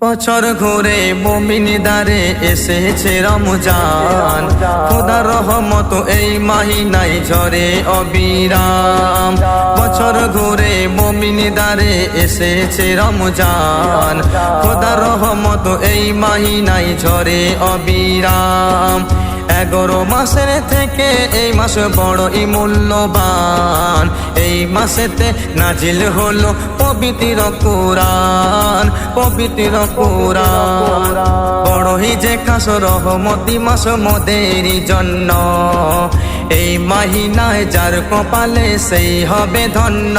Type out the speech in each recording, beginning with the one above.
বছর ঘুরে বমিনি দারে এসেছে রমজান। খোদা রহমত এই মাহিনাই ঝরে অবিরাম। বছর ঘুরে বমিনি দারে এসেছে রমজান। খোদা রহমত এই মাহিনাই ঝরে অবিরাম। এগারো মাসের থেকে এই মাস বড়ই মূল্যবান। এই মাসেতে নাজিল হলো পবিত্র কোরআন পবিত্র কোরআন। বড়ই যে খাস রহমতি মাস মোদেরই জন্য। এই মাহিনায় যার কপালে সেই হবে ধন্য।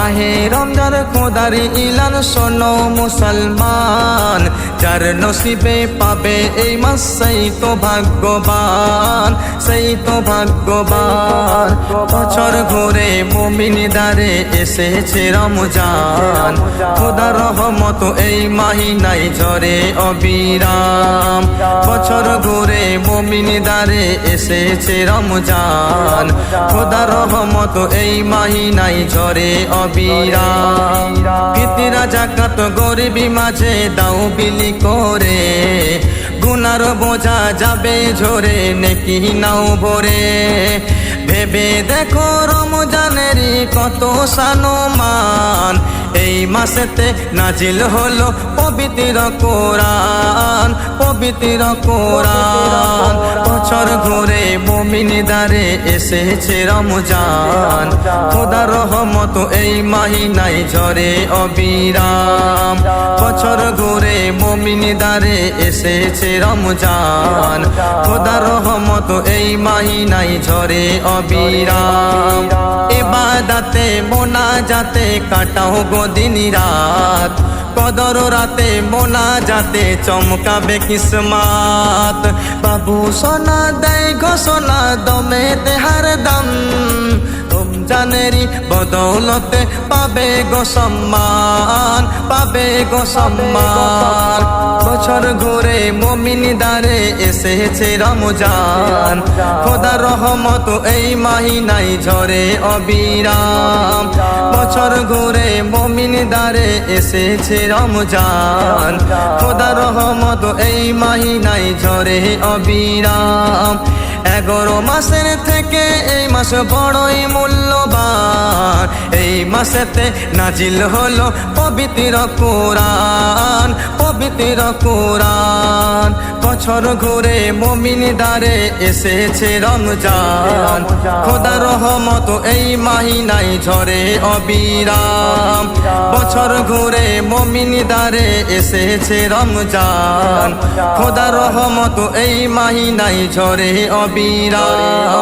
মাহে রমজার খোদারি ইলান শোনো মুসলমান, যার নসিবে পাবে এই মাস, সেই তো ভাগ্যবান, সেই তো ভাগ্যবান। বছর ঘুরে মুমিন দারে এসেছে রমজান খোদা রহমত এই মাহিনাই ঝরে অবিরাম। বছর ঘুরে মুমিন দারে এসেছে রমজান। খোদা রহমত এই মাহিনাই ঝরে অবিরাম। ফিতিরা জাকাত গরিবি মাঝে দাও বিলি করে। গুনার বোঝা যাবে ঝরে, নেকি নাও ভরে। ভেবে দেখো রমজানেরই কত সানমান। এই মাসেতে নাজিল হলো পবিত্র কোরআন পবিত্র কোরআন। বছর ঘুরে মমিন দারে এসেছে রমজান। খোদা রহমত এই মাহিনাই ঝরে অবিরাম। বছর ঘুরে মমিন দারে এসেছে রমজান। খোদা রহমত এই মাহিনাই ঝরে অবিরাম। এবাদাতে মোনা যাতে কাটাও গদিন রাত। কদর রাতে মোনা যাতে চমকাবে কিসমাত। সোনা দেয় ঘোষণা দমে তেহার দাম। রমজানেরই বদৌলতে পাবে গো সম্মান পাবে গো সম্মান। বছর ঘুরে মমিন দারে এসেছে রমজান। খোদা রহমত এই মাহিনাই ঝরে অবিরাম। বছর ঘুরে মমিন দারে এসেছে রমজান। খোদা রহমত এই মাহিনাই ঝরে অবিরাম। এগারো মাসের থেকে এই মাস বড়ই মূল্যবান। এই মাসেতে নাজিল হলো পবিত্র কোরআন। পবিত্র কোরআন। বছর ঘুরে মমিন দারে এসেছে রমজান। খোদা রহমত এই মাহিনাই ঝরে অবিরাম। বছর ঘুরে মমিন দারে এসেছে রমজান। খোদা রহমত এই মাহিনাই ঝরে অবিরাম।